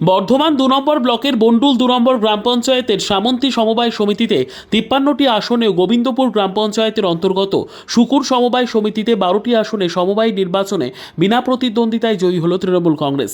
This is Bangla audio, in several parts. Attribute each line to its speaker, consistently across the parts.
Speaker 1: বর্ধমান দু নম্বর ব্লকের বন্ডুল দু নম্বর গ্রাম পঞ্চায়েতের সামন্তী সমবায় সমিতিতে তিপ্পান্নটি আসনে গোবিন্দপুর গ্রাম পঞ্চায়েতের অন্তর্গত শুকুর সমবায় সমিতিতে বারোটি আসনে সমবায় নির্বাচনে বিনা প্রতিদ্বন্দ্বিতায় জয়ী হল তৃণমূল কংগ্রেস।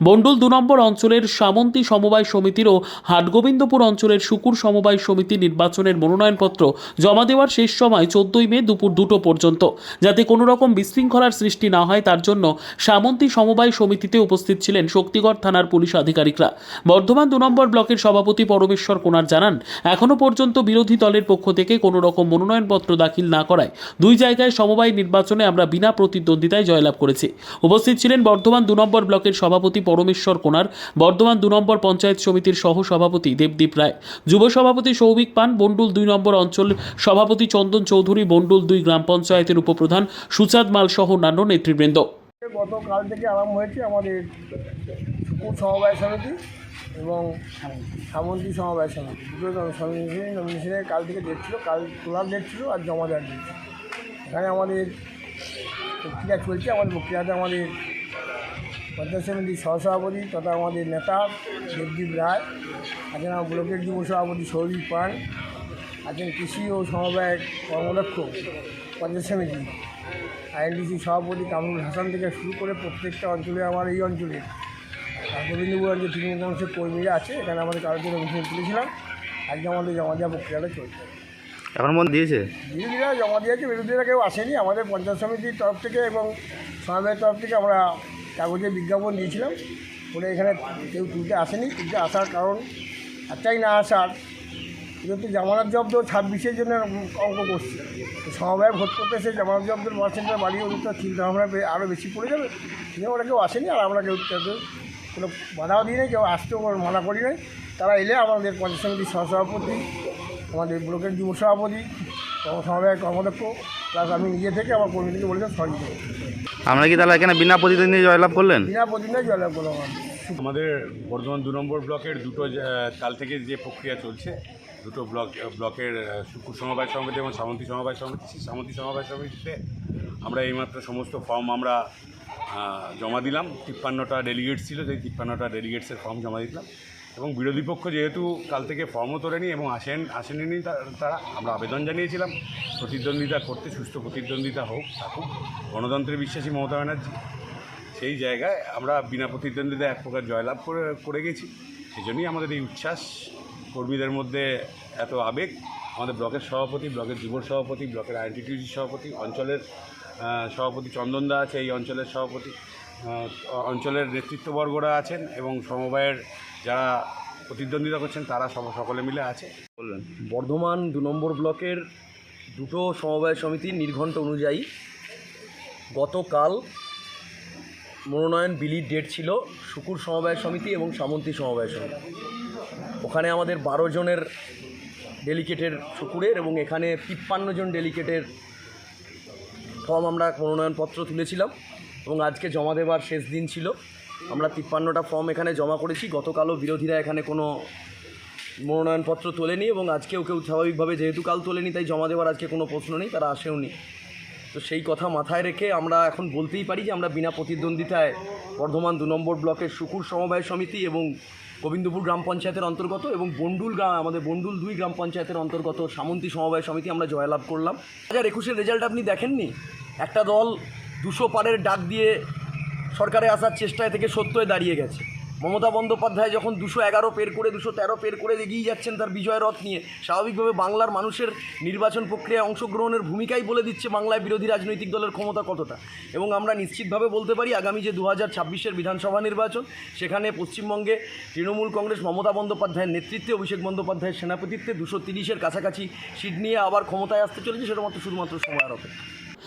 Speaker 1: বন্ডুল দু নম্বর অঞ্চলের সামন্তী সমবায় সমিতির ও হাটগোবিন্দপুর অঞ্চলের শুকুর সমবায় সমিতি নির্বাচনের মনোনয়নপত্র জমা দেওয়ার শেষ সময় চোদ্দই মে দুপুর দুটো পর্যন্ত। যাতে কোনো রকম বিশৃঙ্খলার সৃষ্টি না হয়, তার জন্য সামন্তী সমবায় সমিতিতে উপস্থিত ছিলেন শক্তিগড় থানার পুলিশ আধিকারিকরা। বর্ধমান দু নম্বর ব্লকের সভাপতি পরমেশ্বর কোনার জানান এখনও পর্যন্ত বিরোধী দলের পক্ষ থেকে কোনো রকম মনোনয়নপত্র দাখিল না করায় দুই জায়গায় সমবায় নির্বাচনে আমরা বিনা প্রতিদ্বন্দ্বিতায় জয়লাভ করেছি। উপস্থিত ছিলেন বর্ধমান দু নম্বর ব্লকের সভাপতি পরমেশ্বর কোনার। বর্ধমান দু নম্বর পঞ্চায়েত সমিতির সহ সভাপতি দেবদীপ রায়। যুব সভাপতি সৌভিক পান, বন্ডুল দুই নম্বর অঞ্চল সভাপতি চন্দন চৌধুরী, বন্ডুল দুই গ্রাম পঞ্চায়েতের উপপ্রধান সুচাঁদ মাল সহ অন্যান্য নেতৃবৃন্দ।
Speaker 2: গতকাল থেকে আরম্ভ হয়েছে আমাদের সমবায় সমিতি এবং সামন্তী সমবায় সমিতি। দুটো সমিতি নমিনেশনের কাল থেকে ডেট ছিল, কাল তোলার ডেট ছিল আর জমা দেওয়ার ডেট এখানে আমাদের প্রক্রিয়া চলছে, আমাদের প্রক্রিয়াতে আমাদের পঞ্চায়েত সমিতির সহসভাপতি তথা আমাদের নেতা দেবদীপ রায় আছেন আমার ব্লকের যুব সভাপতি সৌভিক পান আছেন কৃষি ও সমবায় কর্মদক্ষ পঞ্চায়েত সমিতি আইএনডিসি সভাপতি কামরুল হাসান থেকে শুরু করে প্রত্যেকটা অঞ্চলে আমার এই অঞ্চলে গোবিন্দপুর অঞ্চলে তৃণমূল কংগ্রেসের কর্মীরা আছে এখানে আমাদের কারোর জন্য মিছিল তুলেছিলাম। আজকে আমাদের জমা দেওয়া প্রক্রিয়াটা চলছে।
Speaker 3: এখন মন দিয়েছে?
Speaker 2: বিরোধীরা জমা দিয়েছে বিরোধীরা কেউ আসেনি। আমাদের পঞ্চায়েত সমিতির তরফ থেকে এবং সমাবের তরফ থেকে আমরা কাগজে বিজ্ঞাপন দিয়েছিলাম। বলে এখানে কেউ তুলতে আসেনি। তুলতে আসার কারণ একটাই না আসার। যেহেতু জামানত জব্দ ছাব্বিশের জন্য অঙ্ক করছে। সমবায় ভোট করতে এসে জামানত জব্দের পার্সেন্টেজ বাড়িয়ে ওদের তো চিন্তা আরও বেশি পড়ে যাবে। কিন্তু ওরা কেউ আসেনি আর আমরা কেউ কোনো বাধাও দিই নাই কেউ আসতেও মানা করি নাই। তারা এলে আমাদের পঞ্চায়েত সমিতির সহসভাপতি, আমাদের ব্লকের যুব সভাপতি কর্ম সমবায়ের কর্মদক্ষ প্লাস আমি নিজে থেকে আমার কর্মীদেরকে বলেছিলাম সহযোগিতা
Speaker 3: আমরা কি তাহলে এখানে বিনা প্রতিদ্বন্দ্বী জয়লাভ করলেন?
Speaker 2: বিনা জয়লাভ করলাম
Speaker 4: আমাদের বর্ধমান দু নম্বর ব্লকের দুটো কাল থেকে যে প্রক্রিয়া চলছে দুটো ব্লক ব্লকের শুকুর সমবায় সমিতি এবং সামন্তী সমবায় সমিতি সেই সামন্তী সমবায় সমিতিতে আমরা এইমাত্র সমস্ত ফর্ম আমরা জমা দিলাম। তিপ্পান্নটা ডেলিগেটস ছিল সেই তিপ্পান্নটা ডেলিগেটসের ফর্ম জমা দিলাম। এবং বিরোধী পক্ষ যেহেতু কাল থেকে ফর্মও তোলেনি এবং আসেন আসেনি তারা, আমরা আবেদন জানিয়েছিলাম, প্রতিদ্বন্দ্বিতা করতে সুস্থ প্রতিদ্বন্দ্বিতা হোক থাকুক, গণতন্ত্রে বিশ্বাসী মমতা ব্যানার্জি, সেই জায়গায় আমরা বিনা প্রতিদ্বন্দ্বিতা এক প্রকার জয়লাভ করে করে গেছি। সেই জন্যই আমাদের এই উচ্ছ্বাস, কর্মীদের মধ্যে এত আবেগ, আমাদের ব্লকের সভাপতি, ব্লকের যুব সভাপতি, ব্লকের আইনটিটিউজি সভাপতি, অঞ্চলের সভাপতি চন্দন দা আছে, এই অঞ্চলের সভাপতি অঞ্চলের নেতৃত্ববর্গরা আছেন এবং সমবায়ের যারা প্রতিদ্বন্দ্বিতা করছেন তারা সব- সকলে মিলে আছে।
Speaker 3: বললেন।
Speaker 5: বর্ধমান দু নম্বর ব্লকের দুটো সমবায় সমিতির নির্ঘণ্ট অনুযায়ী গতকাল মনোনয়ন বিলির ডেট ছিল শুকুর সমবায় সমিতি এবং সামন্তী সমবায় সমিতি। ওখানে আমাদের বারো জনের ডেলিকেটের শুকুরের এবং এখানে তিপ্পান্ন জন ডেলিকেটের ফর্ম আমরা মনোনয়নপত্র তুলেছিলাম এবং আজকে জমা দেবার শেষ দিন ছিল। আমরা তিপ্পান্নটা ফর্ম এখানে জমা করেছি। গতকালও বিরোধীরা এখানে কোনো মনোনয়নপত্র তোলেনি এবং আজকেও কেউ স্বাভাবিকভাবে যেহেতু কাল তোলেনি, তাই জমা দেওয়ার আজকে কোনো প্রশ্ন নেই, তারা আসেওনি। তো সেই কথা মাথায় রেখে আমরা এখন বলতেই পারি যে আমরা বিনা প্রতিদ্বন্দ্বিতায় বর্ধমান দু নম্বর ব্লকের শুকুর সমবায় সমিতি এবং গোবিন্দপুর গ্রাম পঞ্চায়েতের অন্তর্গত এবং বন্ডুল গ্রাম আমাদের বন্ডুল দুই গ্রাম পঞ্চায়েতের অন্তর্গত সামন্তী সমবায় সমিতি আমরা জয়লাভ করলাম। দু হাজার একুশের রেজাল্ট আপনি দেখেননি? একটা দল দুশো পারের ডাক দিয়ে সরকারে আসার চেষ্টায় থেকে সত্যই দাঁড়িয়ে গেছে। মমতা বন্দ্যোপাধ্যায় যখন দুশো এগারো পের করে, দুশো তেরো পের করে এগিয়ে যাচ্ছেন তার বিজয় রথ নিয়ে, স্বাভাবিকভাবে বাংলার মানুষের নির্বাচন প্রক্রিয়ায় অংশগ্রহণের ভূমিকাই বলে দিচ্ছে বাংলায় বিরোধী রাজনৈতিক দলের ক্ষমতা কতটা। এবং আমরা নিশ্চিতভাবে বলতে পারি, আগামী যে দু হাজার ছাব্বিশের বিধানসভা নির্বাচন, সেখানে পশ্চিমবঙ্গে তৃণমূল কংগ্রেস মমতা বন্দ্যোপাধ্যায়ের নেতৃত্বে, অভিষেক বন্দ্যোপাধ্যায়ের সেনাপতিত্বে দুশো তিরিশের কাছাকাছি সিট নিয়ে আবার ক্ষমতায় আসতে চলেছে, সেটা মাত্র শুধুমাত্র সময়ের অপেক্ষা।